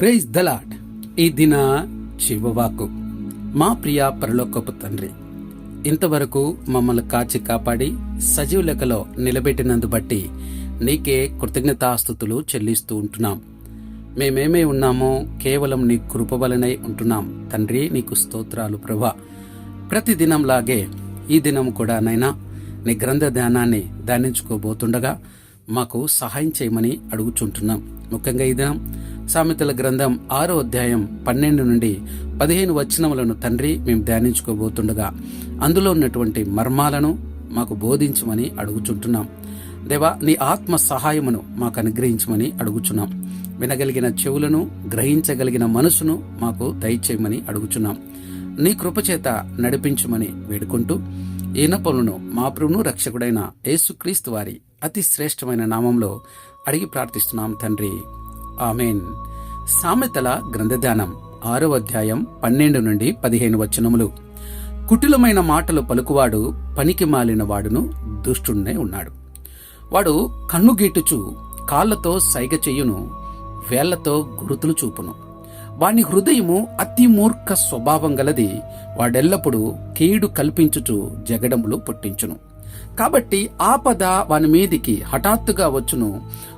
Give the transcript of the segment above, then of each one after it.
Praise the Lord ఈ దిన శివవాకు మా ప్రియ పరలోకపు తండ్రి ఇంతవరకు మమ్మల్ని కాచి కాపాడి సజీవ లెక్కలో నిలబెట్టినందు బట్టి నీకే కృతజ్ఞతాస్థుతులు చెల్లిస్తూ ఉంటున్నాం. మేమేమై ఉన్నామో కేవలం నీ కృప వలనై ఉంటున్నాం. తండ్రి నీకు స్తోత్రాలు ప్రభా. ప్రతి దినంలాగే ఈ దినం కూడా నైనా నీ గ్రంథ ధ్యానాన్ని ధ్యానించుకోబోతుండగా మాకు సహాయం చేయమని అడుగుచుంటున్నాం. ముఖ్యంగా ఈ దినం సామెతల గ్రంథం ఆరో అధ్యాయం పన్నెండు నుండి పదిహేను వచనములను తండ్రి మేము ధ్యానించుకోబోతుండగా అందులో ఉన్నటువంటి మర్మాలను మాకు బోధించమని అడుగుచుంటున్నాం. దేవా నీ ఆత్మ సహాయమును మాకు అనుగ్రహించమని అడుగుచున్నాం. వినగలిగిన చెవులను గ్రహించగలిగిన మనసును మాకు దయచేయమని అడుగుచున్నాం. నీ కృపచేత నడిపించమని వేడుకుంటూ ఈయన పనులను మా ప్రభును రక్షకుడైన యేసుక్రీస్తు వారి అతి శ్రేష్టమైన నామంలో అడిగి ప్రార్థిస్తున్నాం తండ్రి. ఆమెన్. సామెతల గ్రంథధ్యానం ఆరో అధ్యాయం పన్నెండు నుండి పదిహేను వచనములు. కుటిలమైన మాటలు పలుకువాడు పనికి మాలిన వాడును దుష్టున్నే ఉన్నాడు. వాడు కన్ను గీటుచు కాళ్ళతో సైగ చెయ్యును వేళ్ళతో గురుతులు చూపును. వాని హృదయము అతి మూర్ఖ స్వభావం గలది వాడెల్లప్పుడూ కీడు కల్పించుచు జగడములు పుట్టించును. కాబట్టి ఆపద వాని మీదికి హఠాత్తుగా వచ్చును.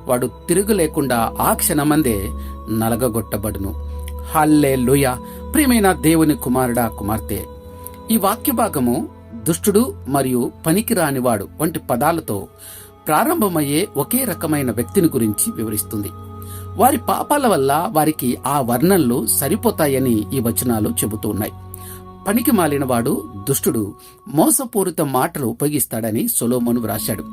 వాడు తిరుగులేకుండా ఆ క్షణమందే నలగగొట్టబడును. హల్లే లుయ ప్రియమైన దేవుని కుమారుడా కుమార్తె! ఈ వాక్య భాగము దుష్టుడు మరియు పనికిరానివాడు వంటి పదాలతో ప్రారంభమయ్యే ఒకే రకమైన వ్యక్తిని గురించి వివరిస్తుంది. వారి పాపాల వల్ల వారికి ఆ వర్ణనలు సరిపోతాయని ఈ వచనాలు చెబుతూ ఉన్నాయి. పనికి మాలినవాడు దుష్టుడు మోసపూరిత మాటలు ఉపయోగిస్తాడని సొలోమోను వ్రాశాడు.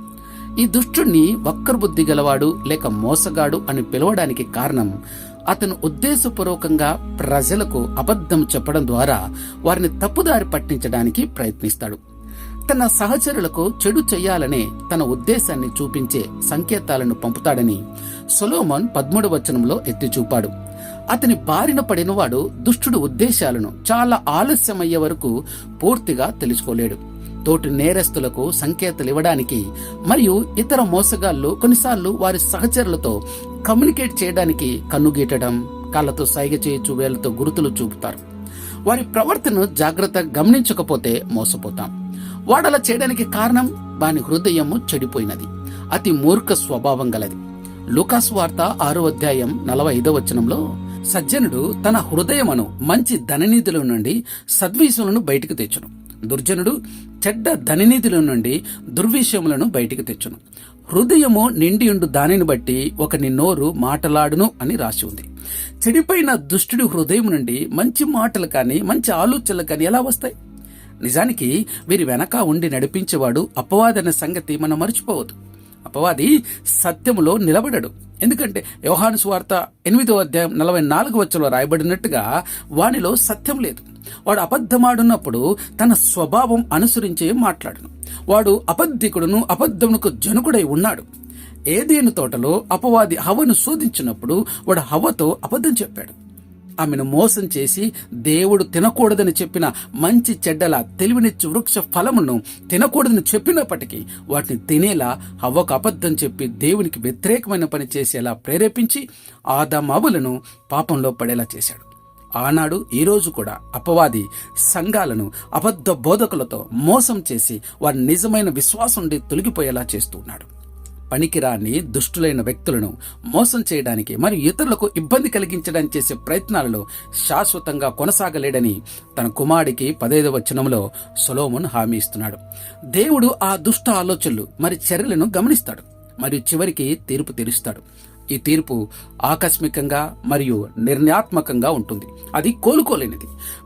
ఈ దుష్టుణ్ణి వక్రబుద్ధి గలవాడు లేక మోసగాడు అని పిలవడానికి కారణం అతను ఉద్దేశపూర్వకంగా ప్రజలకు అబద్ధం చెప్పడం ద్వారా వారిని తప్పుదారి పట్టించడానికి ప్రయత్నిస్తాడు. తన సహచరులకు చెడు చెయ్యాలనే తన ఉద్దేశాన్ని చూపించే సంకేతాలను పంపుతాడని సొలోమన్ పద్మూడు వచనంలో చూపాడు అతని బారిన పడినవాడు దుష్టుడు ఉద్దేశాలను చాలా ఆలస్యమయ్యే వరకు పూర్తిగా తెలుసుకోలేడు. తోటి నేరస్తులకు సంకేతాలు ఇవ్వడానికి మరియు ఇతర మోసగాళ్ళు కొన్నిసార్లు వారి సహచరులతో కమ్యూనికేట్ చేయడానికి కన్నుగీటడం కళ్ళతో సైగ చేయొచ్చు వేళ్ళతో గుర్తులు చూపుతారు. వారి ప్రవర్తనను జాగ్రత్తగా గమనించకపోతే మోసపోతాం. వాడలా చేయడానికి కారణం వాని హృదయము చెడిపోయినది. అతి మూర్ఖ స్వభావం గలది. లూకాస్ వార్త ఆరో అధ్యాయం నలభై ఐదో వచనంలో సజ్జనుడు తన హృదయమును మంచి ధననిధుల నుండి సద్విషములను బయటకు తెచ్చును. దుర్జనుడు చెడ్డ ధననిధుల నుండి దుర్విషయములను బయటికి తెచ్చును. హృదయము నిండియుండు దానిని బట్టి ఒకని నోరు మాటలాడును అని రాసి ఉంది. చెడిపోయిన దుష్టుడి హృదయం నుండి మంచి మాటలు కానీ మంచి ఆలోచనలు కానీ ఎలా వస్తాయి? నిజానికి వీరి వెనక ఉండి నడిపించేవాడు అపవాదన సంగతి మనం మర్చిపోవద్దు. అపవాది సత్యములో నిలబడడు. ఎందుకంటే వ్యవహాను స్వార్త ఎనిమిదో అధ్యాయం నలభై నాలుగు వచ్చలో రాయబడినట్టుగా వానిలో సత్యం లేదు. వాడు అబద్ధమాడున్నప్పుడు తన స్వభావం అనుసరించే మాట్లాడను. వాడు అబద్ధికుడును అబద్ధమునకు జనుకుడై ఉన్నాడు. ఏదేను తోటలో అపవాది హవను శోధించినప్పుడు వాడు హవతో అబద్ధం చెప్పాడు. ఆమెను మోసం చేసి దేవుడు తినకూడదని చెప్పిన మంచి చెడ్డల తెలివినిచ్చు వృక్ష ఫలమును తినకూడదని చెప్పినప్పటికీ వాటిని తినేలా హవ్వకు అబద్ధం చెప్పి దేవునికి వ్యతిరేకమైన పని చేసేలా ప్రేరేపించి ఆదామావులను పాపంలో పడేలా చేశాడు. ఆనాడు ఈరోజు కూడా అపవాది సంఘాలను అబద్ధ బోధకులతో మోసం చేసి వారి నిజమైన విశ్వాసం నుండి తొలగిపోయేలా చేస్తున్నాడు పనికిరాని దుష్టులైన వ్యక్తులను మోసం చేయడానికి మరియు ఇతరులకు ఇబ్బంది కలిగించడానికి చేసే ప్రయత్నాలలో శాశ్వతంగా కొనసాగలేడని తన కుమారుడికి పదైదవ వచనంలో సొలోమున్ హామీ ఇస్తున్నాడు. దేవుడు ఆ దుష్ట ఆలోచనలు మరి చర్యలను గమనిస్తాడు. మరియు చివరికి తీర్పు తీరుస్తాడు. ఈ తీర్పు ఆకస్మికంగా మరియు నిర్ణయాత్మకంగా ఉంటుంది. అది కోలుకోలేనిది.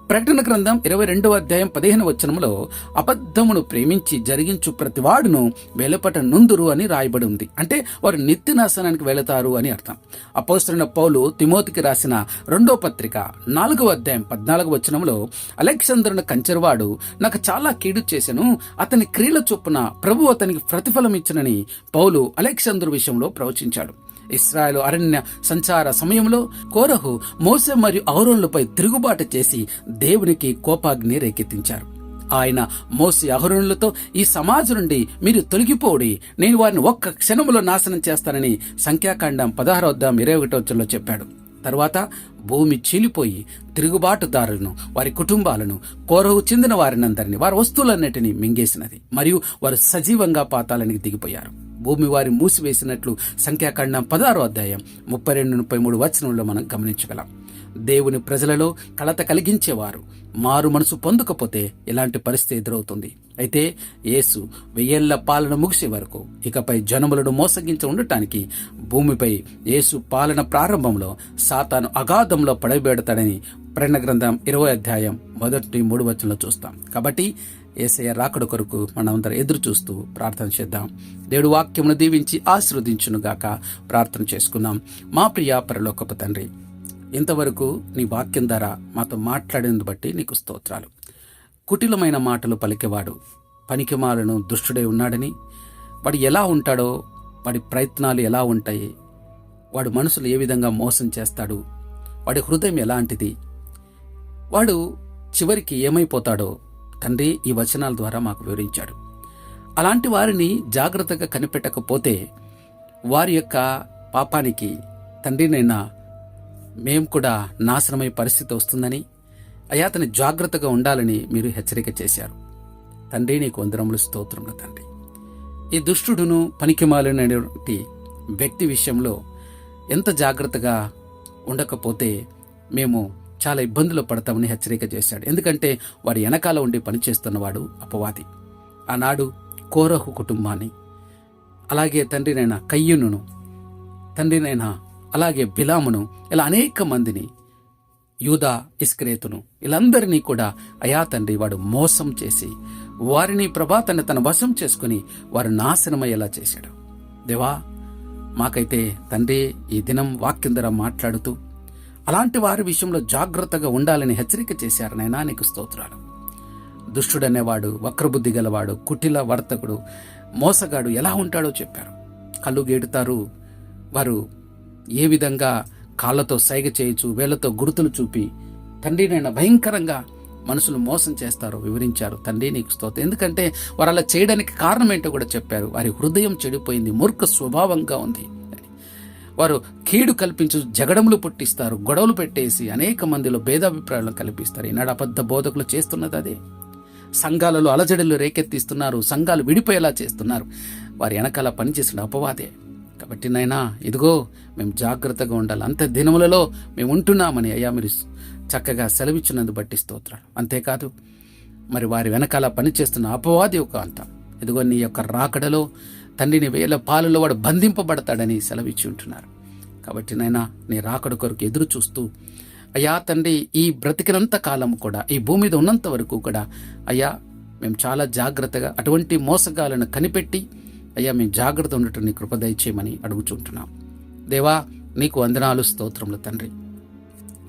ప్రకటన గ్రంథం ఇరవై రెండవ అధ్యాయం పదిహేను వచనంలో అబద్ధమును ప్రేమించి జరిగించు ప్రతివాడును వెలుపట నుందురు అని రాయబడి ఉంది. అంటే వారు నిత్య నాశనానికి వెళతారు అని అర్థం. అపోస్తున్న పౌలు తిమోతికి రాసిన రెండో పత్రిక నాలుగవ అధ్యాయం పద్నాలుగు వచనంలో అలెగ్జాందరుని కంచెరవాడు నాకు చాలా కీడు చేశాను. అతని క్రియల చొప్పున ప్రభు అతనికి ప్రతిఫలం ఇచ్చనని పౌలు అలెగ్జాందరు విషయంలో ప్రవచించాడు. ఇస్రాయలు అరణ్య సంచార సమయంలో కోరహు మోస మరియు అహరుణులపై తిరుగుబాటు చేసి దేవునికి కోపాగ్ని రేకెత్తించారు. ఆయన మోసి అహరుణులతో ఈ సమాజం నుండి మీరు తొలగిపోడి. నేను వారిని ఒక్క క్షణములో నాశనం చేస్తానని సంఖ్యాకాండం పదహారోద్దాం ఇరవై ఒకటో చెప్పాడు. తరువాత భూమి చీలిపోయి తిరుగుబాటుదారులను వారి కుటుంబాలను కోరవు చెందిన వారినందరినీ వారి వస్తువులన్నిటినీ మింగేసినది. మరియు వారు సజీవంగా పాతాలనికి దిగిపోయారు. భూమి వారి మూసివేసినట్లు సంఖ్యాకాండం పదహారో అధ్యాయం ముప్పై రెండు ముప్పై మూడు వచనంలో మనం గమనించగలం. దేవుని ప్రజలలో కలత కలిగించేవారు. మారు మనసు పొందకపోతే ఇలాంటి పరిస్థితి ఎదురవుతుంది? అయితే యేసు వెయ్యేళ్ళ పాలన ముగిసే వరకు ఇకపై జనములను మోసగించి ఉండటానికి భూమిపై యేసు పాలన ప్రారంభంలో సాతాను అగాధంలో పడబెడతాడని ప్రణగ్రంథం గ్రంథం ఇరవై అధ్యాయం మొదటి మూడు వచనంలో చూస్తాం. కాబట్టి ఏసయ రాకడ కొరకు మనమందరం ఎదురు చూస్తూ ప్రార్థన చేద్దాం. దేవుడు వాక్యమును దీవించి ఆశీర్వదించునుగాక ప్రార్థన చేసుకుందాం. మా ప్రియ పరలోకపు తండ్రి ఇంతవరకు నీ వాక్యం ద్వారా మాతో మాట్లాడినందు బట్టి నీకు స్తోత్రాలు. కుటిలమైన మాటలు పలికేవాడు పనికిమాలను దుష్టుడై ఉన్నాడని వాడు ఎలా ఉంటాడో వాడి ప్రయత్నాలు ఎలా ఉంటాయి వాడు మనసులు ఏ విధంగా మోసం చేస్తాడు వాడి హృదయం ఎలాంటిది వాడు చివరికి ఏమైపోతాడో తండ్రి ఈ వచనాల ద్వారా మాకు వివరించాడు. అలాంటి వారిని జాగ్రత్తగా కనిపెట్టకపోతే వారి యొక్క పాపానికి తండ్రినైనా మేము కూడా నాశనమై పరిస్థితి వస్తుందని అయ్యా అతని జాగ్రత్తగా ఉండాలని మీరు హెచ్చరిక చేశారు. తండ్రి నీకు వందరములు స్తోత్రములు తండ్రి. ఈ దుష్టుడును పనికిమాలినటువంటి వ్యక్తి విషయంలో ఎంత జాగ్రత్తగా ఉండకపోతే మేము చాలా ఇబ్బందులు పడతామని హెచ్చరిక చేశాడు. ఎందుకంటే వాడి వెనకాల ఉండి పనిచేస్తున్నవాడు అపవాది. ఆనాడు కోరహు కుటుంబాన్ని అలాగే తండ్రినైనా కయ్యును తండ్రినైనా అలాగే బిలామును ఇలా అనేక మందిని యూదా ఇస్క్రేతును వీళ్ళందరినీ కూడా అయా తండ్రి వాడు మోసం చేసి వారిని ప్రభాతాన్ని తన వశం చేసుకుని వారు నాశనమయ్యేలా చేశాడు. దేవా మాకైతే తండ్రి ఈ దినం వాక్యం ద్వారా మాట్లాడుతూ అలాంటి వారి విషయంలో జాగ్రత్తగా ఉండాలని హెచ్చరిక చేశారు నైనా నీకు స్తోత్రాలు. దుష్టుడనేవాడు వక్రబుద్ధి గలవాడు కుటిల వర్తకుడు మోసగాడు ఎలా ఉంటాడో చెప్పారు. కళ్ళు గేడుతారు వారు ఏ విధంగా కాళ్ళతో సైగ చేయొచ్చు వేళ్ళతో గుర్తులు చూపి తండ్రినైనా భయంకరంగా మనుషులు మోసం చేస్తారు వివరించారు. తండ్రి నీకు స్తోత్రం. ఎందుకంటే వారు అలా చేయడానికి కారణం ఏంటో కూడా చెప్పారు. వారి హృదయం చెడిపోయింది మూర్ఖ స్వభావంగా ఉంది. వారు కీడు కల్పించు జగడములు పుట్టిస్తారు గొడవలు పెట్టేసి అనేక మందిలో భేదాభిప్రాయాలను కల్పిస్తారు. ఈనాడు అబద్ధ బోధకులు చేస్తున్నది అదే. సంఘాలలో అలజడులు రేకెత్తిస్తున్నారు సంఘాలు విడిపోయేలా చేస్తున్నారు. వారి వెనకాల పనిచేసిన అపవాదే. కాబట్టి నాయనా ఇదిగో మేము జాగ్రత్తగా ఉండాలి. అంత దినములలో మేము ఉంటున్నామని అయ్యా మీరు చక్కగా సెలవిచ్చినందు బట్టి స్తోత్రాలు. అంతేకాదు మరి వారి వెనకాల పనిచేస్తున్న అపవాది ఒక అంత. ఇదిగో నీ యొక్క రాకడలో తండ్రిని వేల పాలలో వాడు బంధింపబడతాడని సెలవిచ్చి ఉంటున్నారు. కాబట్టి నాయన నీ రాకడ కొరకు ఎదురు చూస్తూ అయ్యా తండ్రి ఈ బ్రతికినంత కాలం కూడా ఈ భూమి మీద ఉన్నంత వరకు కూడా అయ్యా మేము చాలా జాగ్రత్తగా అటువంటి మోసగాలను కనిపెట్టి అయ్యా మేము జాగ్రత్త ఉండటం నీ కృప దయచేయమని అడుగుచుంటున్నాం దేవా నీకు వందనాలు స్తోత్రములు తండ్రి.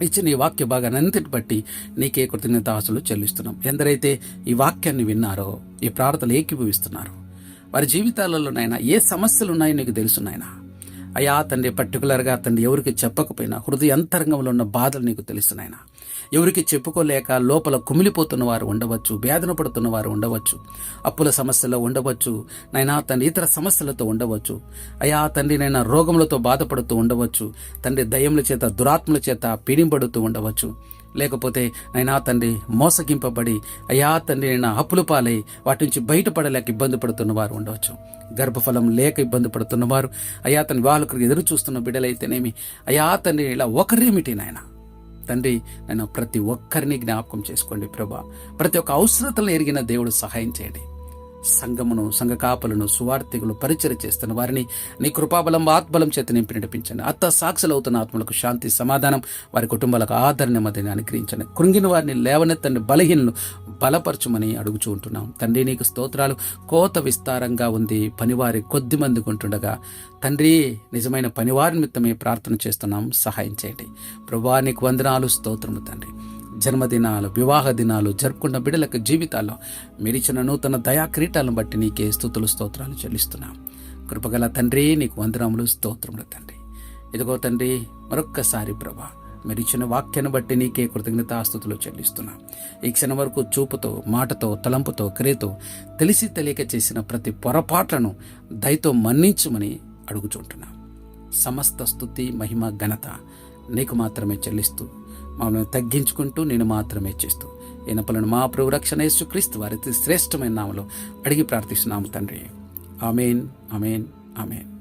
ఇచ్చిన ఈ వాక్య భాగానంతటి బట్టి నీకే కృతజ్ఞత ఆశలు చెల్లిస్తున్నాం. ఎందరైతే ఈ వాక్యాన్ని విన్నారో ఈ ప్రార్థనలు ఏకీభవిస్తున్నారో వారి జీవితాలలోనైనా ఏ సమస్యలు ఉన్నాయో నీకు తెలుసు నాయనా. అయ్యా తండ్రి పర్టికులర్గా తండ్రి ఎవరికి చెప్పకపోయినా హృదయ అంతరంగంలో ఉన్న బాధలు నీకు తెలుసు నాయనా. ఎవరికి చెప్పుకోలేక లోపల కుమిలిపోతున్న వారు ఉండవచ్చు వేదన పడుతున్న వారు ఉండవచ్చు అప్పుల సమస్యలో ఉండవచ్చు నైనా తండ్రి ఇతర సమస్యలతో ఉండవచ్చు. అయా తండ్రి నైనా రోగములతో బాధపడుతూ ఉండవచ్చు తండ్రి దయ్యముల చేత దురాత్మల చేత పీడింపడుతూ ఉండవచ్చు. లేకపోతే నైనా తండ్రి మోసగింపబడి అయా తండ్రి నేను అప్పులు పాలై వాటి నుంచి బయటపడలేక ఇబ్బంది పడుతున్న వారు ఉండవచ్చు గర్భఫలం లేక ఇబ్బంది పడుతున్నవారు అయా తన వాళ్ళకు ఎదురు చూస్తున్న బిడ్డలైతేనేమి? అయా తండ్రి ఇలా ఒకరేమిటి నాయన? తండ్రి నేను ప్రతి ఒక్కరిని జ్ఞాపకం చేసుకోండి ప్రభా. ప్రతి ఒక్క అవసరతలను ఎరిగిన దేవుడు సహాయం చేయండి. సంఘమును సంఘ కాపలను సువార్థికులు పరిచయం చేస్తున్న వారిని నీ కృపాబలం ఆత్మలం చేత నింపి నడిపించండి. అత్త సాక్షులవుతున్న ఆత్మలకు శాంతి సమాధానం వారి కుటుంబాలకు ఆదరణ మధ్యని అనుగ్రహించండి. కృంగిన వారిని లేవనెత్తండి బలహీనలు బలపరచుమని అడుగుచూ ఉంటున్నాం. తండ్రి నీకు స్తోత్రాలు. కోత విస్తారంగా ఉంది పనివారి కొద్ది మంది ఉంటుండగా తండ్రి నిజమైన పనివారి నిమిత్తమే ప్రార్థన చేస్తున్నాం. సహాయం చేయండి. ప్రభా నీకు వందనాలు స్తోత్రము తండ్రి. జన్మదినాలు వివాహ దినాలు జరుపుకున్న బిడ్డలకు జీవితాల్లో మీరిచ్చిన నూతన దయా క్రీటాలను బట్టి నీకే స్థుతులు స్తోత్రాలు చెల్లిస్తున్నాం. కృపగల తండ్రి నీకు వందనములు స్తోత్రములు తండ్రి. ఇదిగో తండ్రి మరొక్కసారి ప్రభా మీరు ఇచ్చిన వాక్యాన్ని బట్టి నీకే కృతజ్ఞతాస్తుతులు చెల్లిస్తున్నా. ఈ క్షణం వరకు చూపుతో మాటతో తలంపుతో క్రియతో తెలిసి తెలియక చేసిన ప్రతి పొరపాట్లను దయతో మన్నించమని అడుగుచుంటున్నా. సమస్త స్థుతి మహిమ ఘనత నీకు మాత్రమే చెల్లిస్తూ మమ్మల్ని తగ్గించుకుంటూ నేను మాత్రమే చేస్తూ ఎనపలను మా ప్రభు రక్షణ యేసుక్రీస్తు వారి శ్రేష్టమైన నామలో అడిగి ప్రార్థిస్తున్నాము తండ్రి. అమేన్ అమేన్ అమేన్